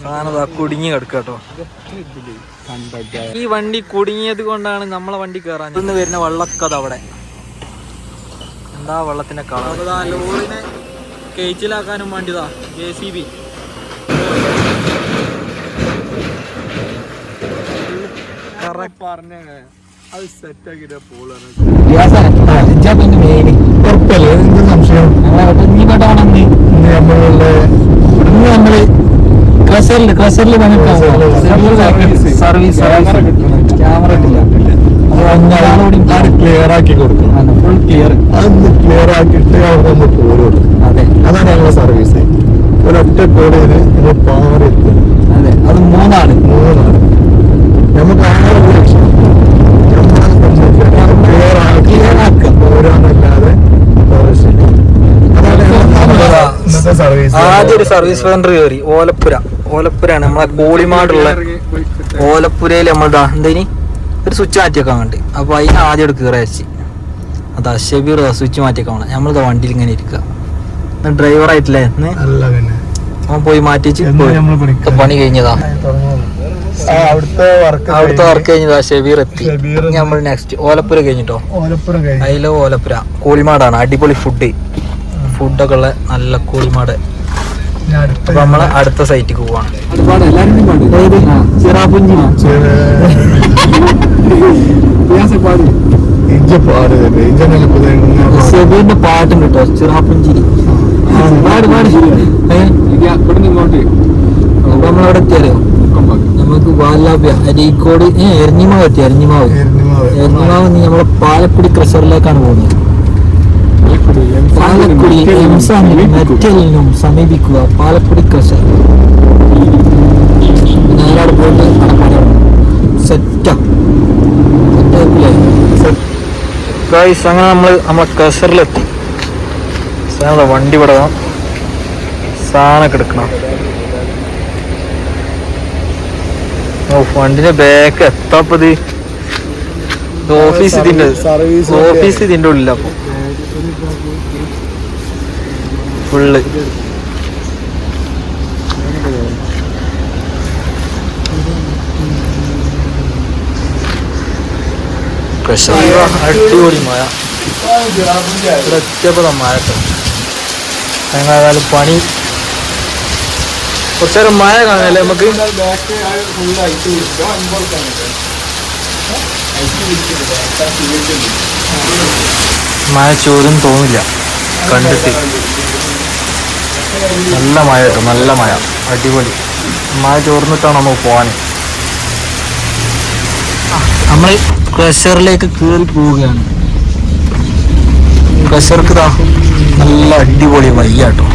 സാധനം കുടുങ്ങി കിടക്കുക കേട്ടോ ഈ വണ്ടി കുടുങ്ങിയത് കൊണ്ടാണ് നമ്മളെ വണ്ടി കയറാൻ ഇന്ന് വരുന്ന വെള്ളക്കത് അവിടെ. എന്താ വെള്ളത്തിന്റെ കളർ? ലോറിനെ കേച്ചിലാക്കാനും വേണ്ടിതാ ജെ സി ബി അത് സെറ്റ് ആക്കിട്ട് പോളാണ് ഉറപ്പല്ലേ എന്ത് സംശയം ഇന്ന് നമ്മളുള്ള ഇന്ന് നമ്മൾ സർവീസ് ക്യാമറ ക്ലിയർ ആക്കി കൊടുക്കും ഫുൾ ക്ലിയർ അതൊന്ന് ക്ലിയർ ആക്കിയിട്ട് അവിടെ ഒന്ന് പോരുള്ളൂ അതെ. അതാണ് ഞങ്ങളുടെ സർവീസ് ഒരൊറ്റ കോടിന് ഞങ്ങൾ പാറി എത്തും അതെ. അത് മൂന്നാണ്. മൂന്നാണ്. നമുക്ക് ആറ് ലക്ഷം. ക്ലിയർ. അതാണ് ഞങ്ങളുടെ സർവീസ് ആദ്യം ഒരു സർവീസ് സെന്റർ കയറി ഓലപ്പുര. ഓലപ്പുരയാണ്. നമ്മളെ കോളിമാടുള്ള ഓലപ്പുരയിൽ നമ്മളിതാ എന്തേനി? ഒരു സ്വിച്ച് മാറ്റിയൊക്കെ കണ്ട് അപ്പൊ അതിന് ആദ്യം എടുക്കുക റേച്ചി അതാ ഷെബീർ സ്വിച്ച് മാറ്റിയൊക്കെ വേണം നമ്മളിതാ വണ്ടിയിൽ ഇങ്ങനെ ഇരിക്കുക ഡ്രൈവർ ആയിട്ടില്ലേ? അവൻ പോയി മാറ്റിച്ച് പണി കഴിഞ്ഞതാ. അവിടുത്തെ വർക്ക് കഴിഞ്ഞതാ ഷെബീർ എത്തി. നമ്മൾ നെക്സ്റ്റ് ഓലപ്പുര കഴിഞ്ഞിട്ടോ? അതിലെ ഓലപ്പുര. കോളിമാടാണ് അടിപൊളി ഫുഡ് ഫുഡൊക്കെ ഉള്ള നല്ല കോളിമാട് അപ്പൊ നമ്മൾ അടുത്ത സൈറ്റിക്ക് പോവാണ്. സെബീറിന്റെ പാട്ടുണ്ട് കേട്ടോ ചിറാപ്പുഞ്ചിരി പാട് പാട് ഏ? ഇങ്ങോട്ട്. അപ്പൊ നമ്മളവിടെ എത്തിയാലോ? നമുക്ക് വാലാബ്യ അരീക്കോട് എരഞ്ഞിമാവ് എത്തി എരഞ്ഞിമാവ്. എരഞ്ഞിമാവ്. നമ്മളെ പാലക്കുടി ക്രഷറിലേക്കാണ് പോകുന്നത്. പാലക്കുടി എംസാമിലും മെറ്റലിനും സമീപിക്കുക. പാലക്കുടി ക്രഷർ നേരാട് പോയിട്ട് സെറ്റാ. ഗൈസ് അങ്ങനെ നമ്മൾ നമ്മളെ കസറിലെത്തി സാധനം വണ്ടി വിടണം സാധനമൊക്കെ എടുക്കണം. ഓ വണ്ടിന്റെ ബാക്ക് എത്താപ്പത്. ഓഫീസ് ഇതിന്റെ ഓഫീസ് ഇതിന്റെ ഉള്ളില. അപ്പൊ ഫുള്ള്. അടിപൊളി മഴ. ഇവിടെ എത്തിയപ്പോ മഴ ഏതായാലും പണി. കുറച്ചേരം മഴ കാണാല്ലേ നമുക്ക്? മഴ ചോരും തോന്നില്ല. കണ്ടിട്ട്. നല്ല മഴ കേട്ടോ നല്ല മഴ. അടിപൊളി. മഴ ചോർന്നിട്ടാണ് നമുക്ക് പോവാൻ നമ്മൾ ക്രഷറിലേക്ക് കയറി പോവുകയാണ്. ക്രഷർക്ക് ഇതാ നല്ല അടിപൊളി വയ്യ കേട്ടോ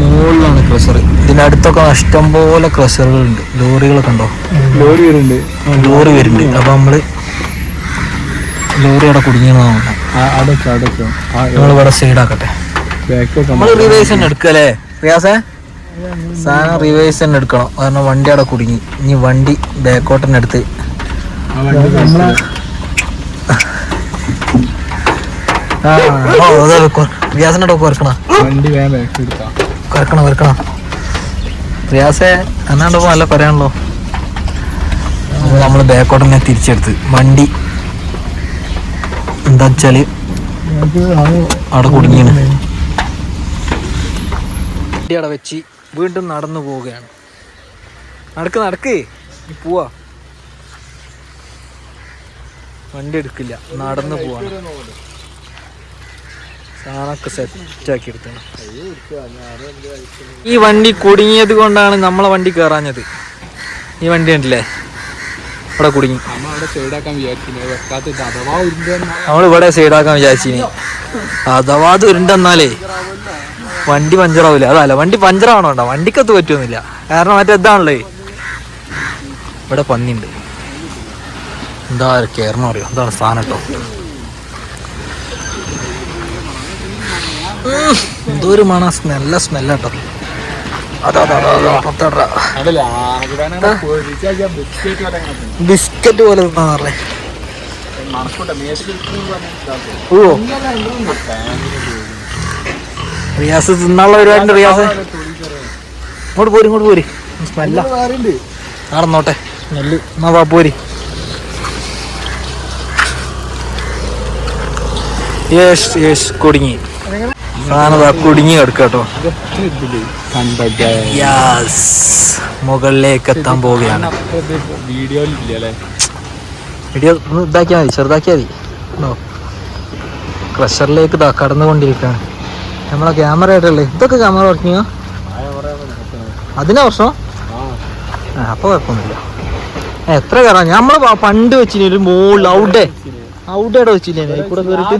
മുകളിലാണ് ക്രഷർ ഇതിനടുത്തൊക്കെ അടുത്തൊക്കെ ഇഷ്ടം പോലെ ക്രഷറുകളുണ്ട്. ലോറികളൊക്കെ ഉണ്ടോ ലോറി വരുന്നുണ്ട്. ലോറി വരുന്നുണ്ട്. അപ്പൊ നമ്മൾ ലോറി അവിടെ കുടുങ്ങിയതാണ് അടച്ചോ അടച്ചോ നമ്മൾ ഇവിടെ സൈഡാക്കട്ടെ നമ്മൾ റിവേഴ്സ് തന്നെ എടുക്കല്ലേ റിയാസേ? സാധനം റിവേഴ്സ് തന്നെ എടുക്കണം. കാരണം വണ്ടി അവിടെ കുടുങ്ങി. ഇനി വണ്ടി ബാക്കോട്ടന്നെ എടുത്ത്. ആ ഓ അതെ റിയാസിന്റെ ടോപ്പ് കുറക്കണം. വണ്ടി വേഗം ബാക്ക് എടുക്കാം കുറക്കണം കുറക്കണം. റിയാസെ എന്നാണ്ടോ നല്ല പറയാണല്ലോ നമ്മൾ ബാക്കോട്ടന്നെ തിരിച്ചെടുത്ത്. വണ്ടി എന്താ വെച്ചാൽ അവിടെ കുടുങ്ങിയാണ്. വണ്ടി അവിടെ വെച്ച് വീണ്ടും നടന്നു പോവുകയാണ്. നടക്ക് നടക്ക്. പോവാ. വണ്ടി എടുക്കില്ല. നടന്നു പോവാണ്. സാധനമൊക്കെ സെറ്റാക്കി എടുത്തണം. ഈ വണ്ടി കുടുങ്ങിയത് കൊണ്ടാണ് നമ്മളെ വണ്ടി കയറാഞ്ഞത് ഈ വണ്ടി ഉണ്ടല്ലേ അവിടെ കുടുങ്ങി. നമ്മളിവിടെ സൈഡാക്കാൻ വിചാരിച്ചിനി. അഥവാ അത് ഉരുണ്ടെന്നാലേ വണ്ടി പഞ്ചറാവില്ല അതല്ല വണ്ടി പഞ്ചറാവണോ വേണ്ട വണ്ടിക്കത്ത് പറ്റുമെന്നില്ല കാരണം മറ്റേ ഇതാണല്ലേ? ഇവിടെ പന്നിണ്ട് എന്താ കയറണം അറിയോ? എന്താണ് സ്ഥാനം കേട്ടോ. എന്തോരു എന്തോ ഒരു മണ സ്മെല്ല സ്മെല്ല കേട്ടോ. ബിസ്ക്കറ്റ് പോലെ ഓ റിയാസ് തിന്നാനുള്ള പരിപാടി റിയാസ്. ഇങ്ങോട്ട് പോരി ഇങ്ങോട്ട് പോരി. നടന്നോട്ടെ. സ്മെല്ല് എന്നാ വാ പോരി. യേശ് യേശ് കുടുങ്ങി. സാധനതാ കുടുങ്ങി കിടക്കാട്ടോ മുകളിലേക്ക് എത്താൻ പോവുകയാണ്. വീഡിയോ ഒന്ന് ഇതാക്കിയാൽ മതി ചെറുതാക്കിയാൽ മതി. ക്രഷറിലേക്ക് കടന്നുകൊണ്ടിരിക്കുകയാണ് നമ്മളെ ക്യാമറ ആയിട്ടല്ലേ? ഇതൊക്കെ ക്യാമറ വർക്കിങ്ങോ അതിനാ പ്രശ്നം? ആ അപ്പോൾ കുഴപ്പമൊന്നുമില്ല. എത്ര കയറാം നമ്മൾ പണ്ട് വെച്ചില്ലേ ഒരു മോളിൽ ഔട്ടേ ഔടെ അവിടെ വെച്ചില്ലേ കൂടെ കയറിയിട്ട്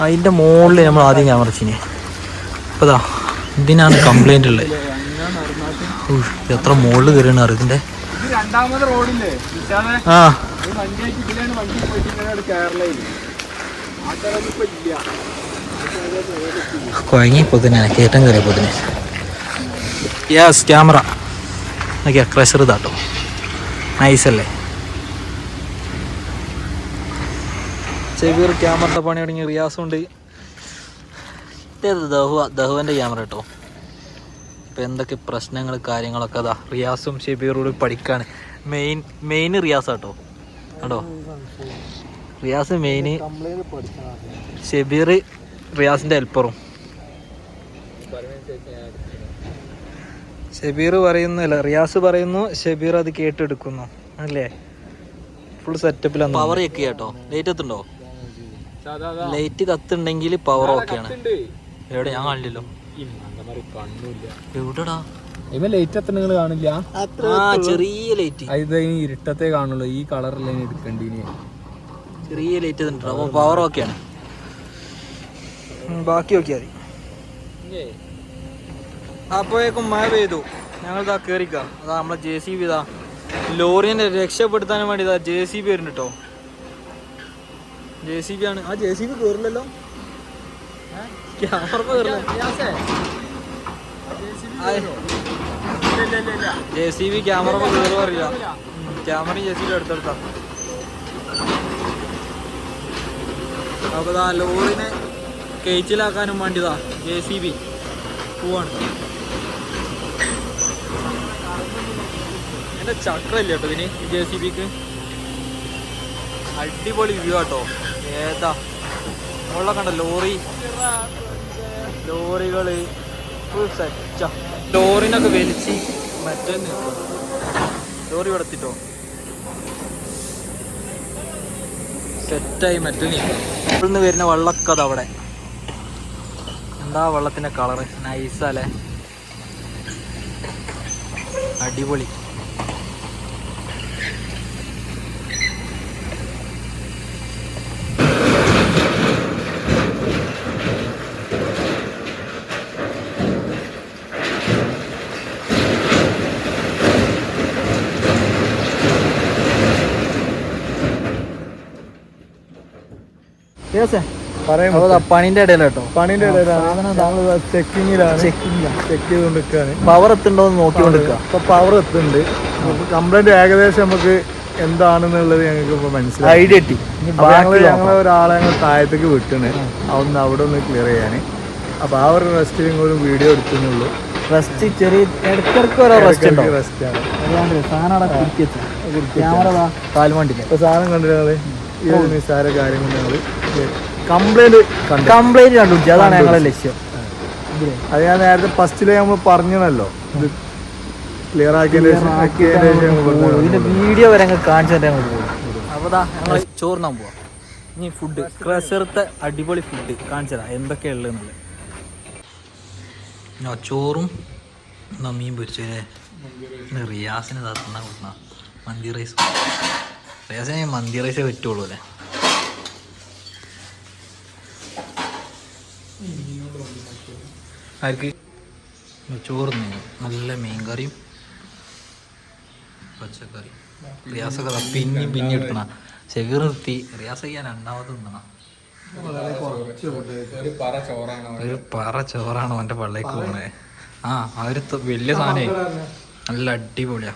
അതിന്റെ മുകളിൽ നമ്മൾ ആദ്യം ക്യാമറ വെച്ചിന് അപ്പോൾ ഇതാ ഇതിനാണ് കംപ്ലൈന്റ് ഉള്ളത് എത്ര മുകളിൽ കയറിയാണ് അറിയാം ഇതിന്റെ ഇത് രണ്ടാമത് റോഡില്ലേ വിശാലെ ആ. കുഴങ്ങിപ്പോ തന്നെ കയറ്റം കയറിയപ്പോ തന്നെ യെസ് ക്യാമറ നോക്കിയാ ക്രഷർ ഇതാട്ടോ അല്ലേ? ചെവിയർ ക്യാമറയുടെ പണി തുടങ്ങി റിയാസും ഉണ്ട് ഇതേത് ദഹുവ ദഹുവന്റെ ക്യാമറ കേട്ടോ ഇപ്പം എന്തൊക്കെ പ്രശ്നങ്ങൾ കാര്യങ്ങളൊക്കെ അതാ. റിയാസും ഷെബീറോട് പഠിക്കാണ്. മെയിൻ മെയിൻ റിയാസ് കേട്ടോ കേട്ടോ റിയാസ് മെയിന് ഷെബീർ റിയാസിന്റെ ഹെൽപ്പറും ഷെബീർ പറയുന്നില്ല. റിയാസ് പറയുന്നു ഷെബീർ അത് കേട്ടെടുക്കുന്നു. അല്ലേ? ഫുൾ സെറ്റപ്പിലാണ് പവർ ചെക്ക് കേട്ടോ ലൈറ്റ് എത്തുണ്ടോ ലൈറ്റ് കത്തുണ്ടെങ്കിൽ പവർ ഓക്കെയാണ് എവിടെ? ഞാൻ കാണില്ലല്ലോ. കണ്ണൂല്ല എവിടെടാ? ഇവ ലൈറ്റ് എത്ര നിങ്ങൾ കാണില്ല? ആ ചെറിയ ലൈറ്റ് ഇത് ഇരുട്ടത്തെ കാണുള്ളൂ. ഈ കളറിൽ എടുക്കണ്ടിനി. ചെറിയ ലൈറ്റ് തന്നിട്ടുണ്ട് അപ്പോൾ പവർ ഓക്കെയാണ് ബാക്കി നോക്കിയാൽ മതി. അപ്പോഴേക്കും മഴ പെയ്തു. ഞങ്ങൾ ഇതാ കയറിക്കാം അതാ നമ്മളെ ജെ സി ബി ഇതാ. ലോറിനെ രക്ഷപ്പെടുത്താൻ വേണ്ടി ഇതാ ജെ സി ബി വരുന്നുണ്ട് കേട്ടോ ജെ സി ബി ആണ്. ആ ജെ സി ബി കയറില്ലല്ലോ ക്യാമറ കയറില്ല ജെ സി ബി ക്യാമറ അറിയില്ല ക്യാമറയും ജെ സി ബി അടുത്തടുത്താ. അപ്പൊ ആ ലോറിനെ കയറ്റിലാക്കാനും വേണ്ടിതാ ജെ സി ബി പോവാണ്. എന്റെ ചക്രല്ലേ കേട്ടോ ഇതിന് ജെ സി ബിക്ക് അടിപൊളി വ്യൂ ആട്ടോ. ഏതാ? മുകളിലെ കണ്ട ലോറി? ലോറികൾ ഫുൾ സെറ്റാ ലോറിനൊക്കെ വലിച്ച് മറ്റേ ലോറി ഇവിടെ എത്തിട്ടോ? സെറ്റായി മറ്റു നിന്ന് വരുന്ന വെള്ളമൊക്കെ അത് അവിടെ. എന്താ വെള്ളത്തിന്റെ കളറ് നൈസല്ലേ അടിപൊളി. പണിന്റെ ഇടയില കേട്ടോ? പണിന്റെ ഇടയിലാണ്. ചെക്കിങ്ങിലാണ്. ചെക്ക് ചെയ്തുകൊണ്ടിരിക്കുകയാണ് പവർ എത്തുണ്ടോ എന്ന് നോക്കിക്കൊണ്ടിരിക്കുക ഇപ്പൊ പവർ എത്തുന്നുണ്ട്. കംപ്ലൈന്റ് ഏകദേശം നമുക്ക് എന്താണെന്നുള്ളത് ഞങ്ങൾക്ക് ഇപ്പൊ മനസ്സിലായി. ഐഡിയ കിട്ടി. ഞങ്ങൾ ബാക്കി ഞങ്ങളെ ഒരാളെ ഞങ്ങൾ താഴത്തേക്ക് വിട്ടണ്. അതൊന്ന് അവിടെ ഒന്ന് ക്ലിയർ ചെയ്യാന്. അപ്പൊ ആ ഒരു റെസ്റ്റിലും കൂടി വീഡിയോ എടുക്കുന്നുള്ളൂ. റെസ്റ്റ് ചെറിയ ഇടയ്ക്കിടയ്ക്ക് ഓരോ റെസ്റ്റ് ഉണ്ടോ? റെസ്റ്റ് ആണ്. കാൽമണ്ടില്ല അപ്പൊ സാധനം കണ്ടു ഒരു നിസ്സാര കാര്യം കൊണ്ട് ഞങ്ങൾ കംപ്ലൈന്റ് കണ്ടു. കംപ്ലൈന്റ് കണ്ടുപിടിച്ചു അതാണ് ഞങ്ങളുടെ ലക്ഷ്യം. അത് ഞാൻ നേരത്തെ ഫസ്റ്റിൽ നമ്മൾ പറഞ്ഞല്ലോ. ഇത് ക്ലിയർ ആക്കിയതിന് ശേഷം ആക്കിയതിന് ശേഷം ഞങ്ങൾ ഇതിന്റെ വീഡിയോ വരെ ഞങ്ങൾ കാണിച്ചു തരാൻ പോകും അപ്പോൾ ഞങ്ങൾ ചോറിനാൻ പോവാം. ഇനി ഫുഡ് ക്രസറത്തെ അടിപൊളി ഫുഡ് കാണിച്ചു തരാം. എന്തൊക്കെയാ ഉള്ളതെന്നുള്ളത്. ഞാൻ ചോറും നമ്മീം മീൻ പൊരിച്ചേ റിയാസിന് തന്ന കൊടുക്കുന്ന മന്തി റൈസ് റിയാസിന് മന്തി റൈസേ പറ്റുള്ളൂ അല്ലേ? ആർക്ക്? ചോറ് നല്ല മീൻ കറിയും പച്ചക്കറി റിയാസൊക്കെ പിന്നി പിന്നി എടുക്കണ. ചെവി നിർത്തി. റിയാസ് ഞാൻ രണ്ടാമത് നിന്നണ. ഒരു പറ ചോറാണോ അവന്റെ പള്ളിക്ക് പോണേ. ആ അവർ വലിയ സാധനേ. നല്ല അടിപൊളിയാ.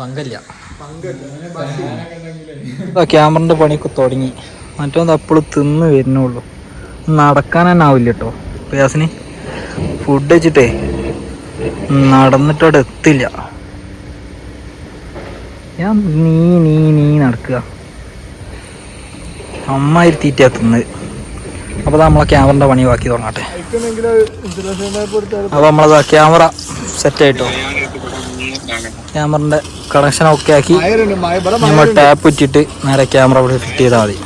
പങ്കല്ല. ക്യാമറന്റെ പണിയൊക്കെ തുടങ്ങി. മറ്റൊന്ന് അപ്പോഴും തിന്ന് വരുന്നുള്ളൂ. നടക്കാൻ തന്നെ ആവില്ല കേട്ടോ പ്രയാസിന് ഫുഡ് വെച്ചിട്ടേ നടന്നിട്ടോടെ എത്തില്ല. ഞാൻ നീ നീ നീ നടക്കുക. അമ്മ ഇരുത്തിയിട്ടാ തിന്നത്. അപ്പോൾ നമ്മളെ ക്യാമറന്റെ പണി ബാക്കി തുടങ്ങട്ടെ. അപ്പോൾ നമ്മളത് ക്യാമറ. സെറ്റ് ആയിട്ടോ ക്യാമറന്റെ കണക്ഷൻ ഒക്കെ ആക്കി. നമ്മൾ ടാപ്പ് ഇട്ടിട്ട് നേരെ ക്യാമറ ഇവിടെ ഫിറ്റ് ചെയ്താൽ മതി.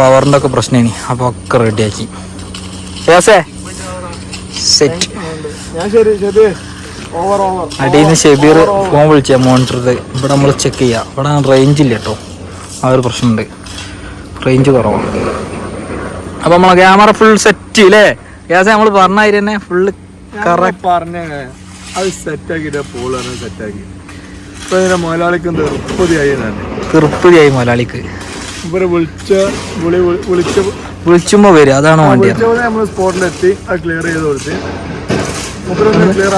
പവറിന്റെ ഒക്കെ പ്രശ്നമാണ് അപ്പൊ ഒക്കെ റെഡിയാക്കി സെറ്റ് അടിയിൽ ഷെബീർ ഫോൺ വിളിച്ച മോണിറ്റർ ഇവിടെ നമ്മൾ ചെക്ക് ചെയ്യാം. ഇവിടെ റേഞ്ച് ഇല്ല കേട്ടോ ആ ഒരു പ്രശ്നമുണ്ട്. റേഞ്ച് കുറവാണ് അപ്പൊ നമ്മളെ ക്യാമറ ഫുൾ സെറ്റ് അല്ലേ ഗ്യാസ് നമ്മൾ പറഞ്ഞ തന്നെ ഫുള്ള് പറഞ്ഞ അത് സെറ്റാക്കിട്ട് പോളാണ് സെറ്റാക്കി ഇപ്പൊ ഇതിന്റെ മുതലാളിക്ക് നിർപ്പതിയായി തന്നെ തീർപ്പതിയായി മുതലാളിക്ക് ഇവരെ വിളിച്ച വിളി വിളി- വിളിച്ച വിളിച്ചുമ്പോ വരും. അതാണ് വണ്ടി നമ്മൾ സ്പോട്ടിലെത്തി അത് ക്ലിയർ ചെയ്ത് കൊടുത്ത്.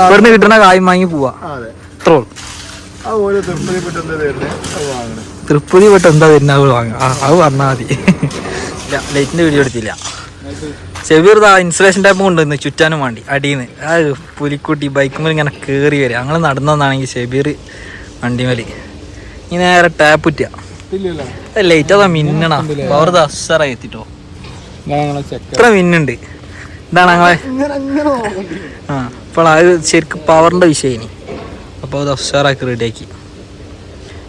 ഇവിടുന്ന് കിട്ടുന്ന കായ് വാങ്ങി പോവാ. അതെ. അത്രേ വരുന്നത് തൃപ്പതി പെട്ട് എന്താ വരുന്ന അത് വാങ്ങാം. അത് പറഞ്ഞാൽ മതി. ലൈറ്റിന്റെ വീഡിയോ എടുത്തില്ല. ഷെബീർ ദാ ഇൻസുലേഷൻ ടാപ്പ് കൊണ്ടുവന്ന് ചുറ്റാനും വേണ്ടി അടിയിന്ന്. ആ പുലിക്കുട്ടി ബൈക്കുമ്പോൾ ഇങ്ങനെ കയറി വരിക. ഞങ്ങൾ നടന്നതാണെങ്കിൽ വണ്ടി മേലെ ഈ നേരെ ടാപ്പ് ഇല്ലല്ലോ. ലൈറ്റ് അതാ മിന്നണ? പവർ അസറായി എത്തിട്ടോ. ഇത്ര മിന്നുണ്ട്. ഇതാണ് ഞങ്ങളെ ആ അപ്പോൾ അത് ശരിക്കും പവറിന്റെ വിഷയം ഇനി. അപ്പോൾ അത് ഉഷാറാക്കി റെഡിയാക്കി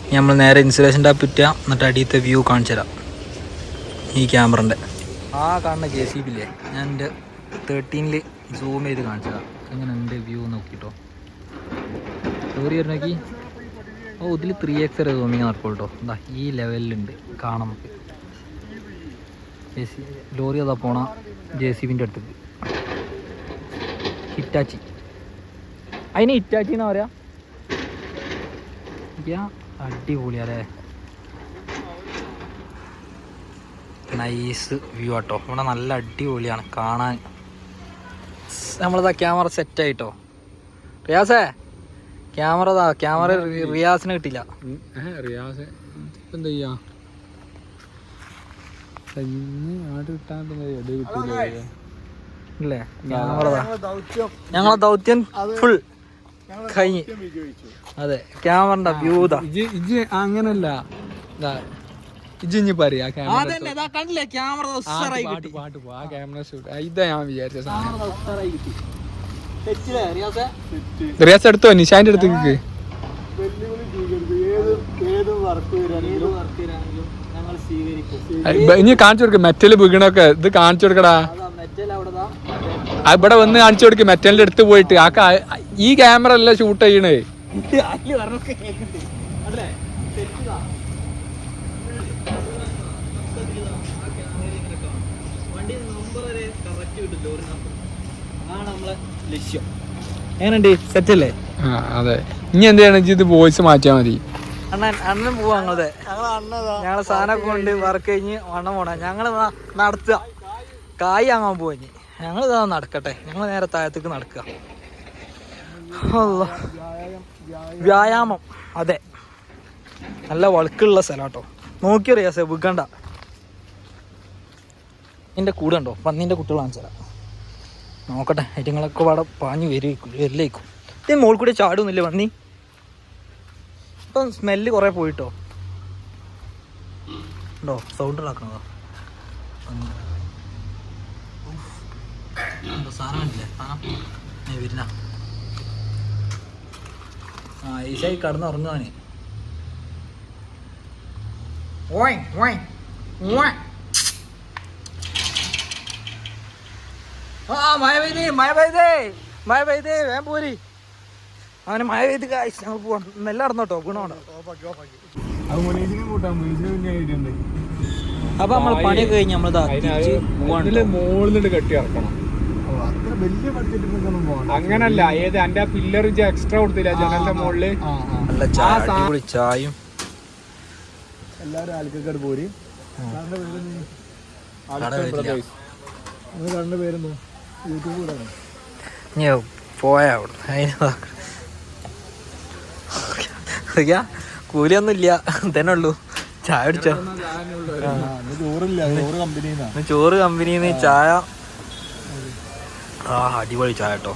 ഇനി നമ്മൾ നേരെ ഇൻസുലേഷൻ ടാപ്പ് ഇറ്റുക എന്നിട്ട് അടിയത്തെ വ്യൂ കാണിച്ചു തരാം ഈ ക്യാമറന്റെ ആ കാണുന്ന ജെ സി ബില്ലേ ഞാൻ എന്റെ തേർട്ടീനിൽ സൂം ചെയ്ത് കാണിച്ചതാണ് എങ്ങനെ ഉണ്ട് വ്യൂ നോക്കിട്ടോ. സ്റ്റോറി നോക്കി ഓ ഇതിൽ ത്രീ എക്സ് വരെ സൂമിങ് നടക്കും കേട്ടോ എന്താ ഈ ലെവലിലുണ്ട് കാണാം നമുക്ക്. ജെ സി ലോറി അതാ പോണ ജെ സി ബിന്റെ അടുത്തേക്ക് ഹിറ്റാച്ചി. അതിന് ഹിറ്റാച്ചി എന്നാ പറയാ? അടിപൊളിയാ അടിപൊളിയാലേ നൈസ് വ്യൂ ആട്ടോ. ഇവിടെ നല്ല അടിപൊളിയാണ് കാണാൻ. നമ്മളിതാ ക്യാമറ സെറ്റ് ആയിട്ടോ. റിയാസേ ക്യാമറ താ ക്യാമറ റിയാസിന് കിട്ടില്ല റിയാസ് എന്താ ചെയ്യാ? ഇല്ലേ? ഞങ്ങളെ ദൗത്യം. ഫുൾ കഴിഞ്ഞ്. അതെ ക്യാമറ വ്യൂ അങ്ങനല്ല. ദാ, ഇജ് പറയാ ക്യാമറ കണ്ടില്ലേ? ക്യാമറ പാട്ട് പോ ആ ക്യാമറ ഷൂട്ട് ഇതാ ഞാൻ വിചാരിച്ച സാധനം. റിയാസേ? റിയാസ് എടുത്തോ നിഷാന്റെ അടുത്തേക്ക് ഇനി കാണിച്ചു കൊടുക്ക് മെറ്റൽ വീണൊക്കെ ഇത് കാണിച്ചു കൊടുക്കടാ. ഇവിടെ വന്ന് കാണിച്ചു കൊടുക്ക് മെറ്റലിന്റെ അടുത്ത് പോയിട്ട്. ആ ഈ ക്യാമറ അല്ല ഷൂട്ട് ചെയ്യണേ. കിട്ടും ലോറി നമ്പർ അതാണ് നമ്മളെ ലക്ഷ്യം. എങ്ങനെയുണ്ട്? സെറ്റ് അല്ലേ? ആ അതെ. ഇനി എന്താണ് ഇത് വോയിസ് മാറ്റിയാ മതി. അണ്ണൻ അണ്ണൻ പോവാ ഞങ്ങളതെ ഞങ്ങളെ സാധനമൊക്കെ കൊണ്ട് വർക്ക് കഴിഞ്ഞ് വണ്ണം പോണ. ഞങ്ങൾ നടത്തുക. കായ് വാങ്ങാൻ പോയി ഞങ്ങൾ ഇതാ നടക്കട്ടെ. ഞങ്ങൾ നേരെ താഴത്തേക്ക് നടക്കുക. വ്യായാമം. അതെ. നല്ല വളുക്കുള്ള സ്ഥലം കേട്ടോ. നോക്കിയറിയാ വിൽക്കണ്ട എന്റെ കൂടെ ഉണ്ടോ? പന്നീന്റെ കുട്ടികൾ കാണിച്ചുതരാം നോക്കട്ടെ ഐറ്റങ്ങളൊക്കെ അവിടെ പാഞ്ഞു വരുമായിരിക്കും വരലേക്കും ഇത് മോൾ കൂടെ ചാടുന്നില്ല പന്നി ഇപ്പം സ്മെല്ല് കുറേ പോയിട്ടോ? ഉണ്ടോ? സൗണ്ട് ഉണ്ടാക്കണതോ. സാധനമില്ലേ സാധനം വരുന്ന. ആ ഈശായി കടന്ന് ഉറങ്ങുവാന് ഓയ് ഓയ് ഓയ്. ആ മഴ പെയ്തേ മഴ പെയ്തേ മഴ പെയ്തേ വേഗം പോരി. അവന് മഴ പെയ്ത് കാഴ്ച ഞങ്ങൾ പോവാം. മെല്ലെ നടന്നോട്ടോ ഗുണമുണ്ടോ അത് മുനീസിനെ കൂട്ടാം മുനീസിനെ പിന്നെ ആയിട്ടുണ്ട് അപ്പൊ നമ്മൾ പണി കഴിഞ്ഞ് നമ്മൾ മുകളിലിട്ട് കെട്ടി ഇറക്കണം. അങ്ങനല്ല ഏത് എന്റെ ആ പില്ലർ എക്സ്ട്രാ കൊടുത്തില്ല ജനലിന്റെ മുകളിൽ നല്ല ചായ എല്ലാവരും ആൽക്കക്കാട് പോരി. പേരെന്തോ? ഇനി പോയാ അവിടെ അതിന് കൂലിയൊന്നും ഇല്ല തന്നെ ഉള്ളൂ. ചായ അടിച്ചോ ചോറ് കമ്പനിന്നാ ചായ. ആ അടിപൊളി ചായ കേട്ടോ.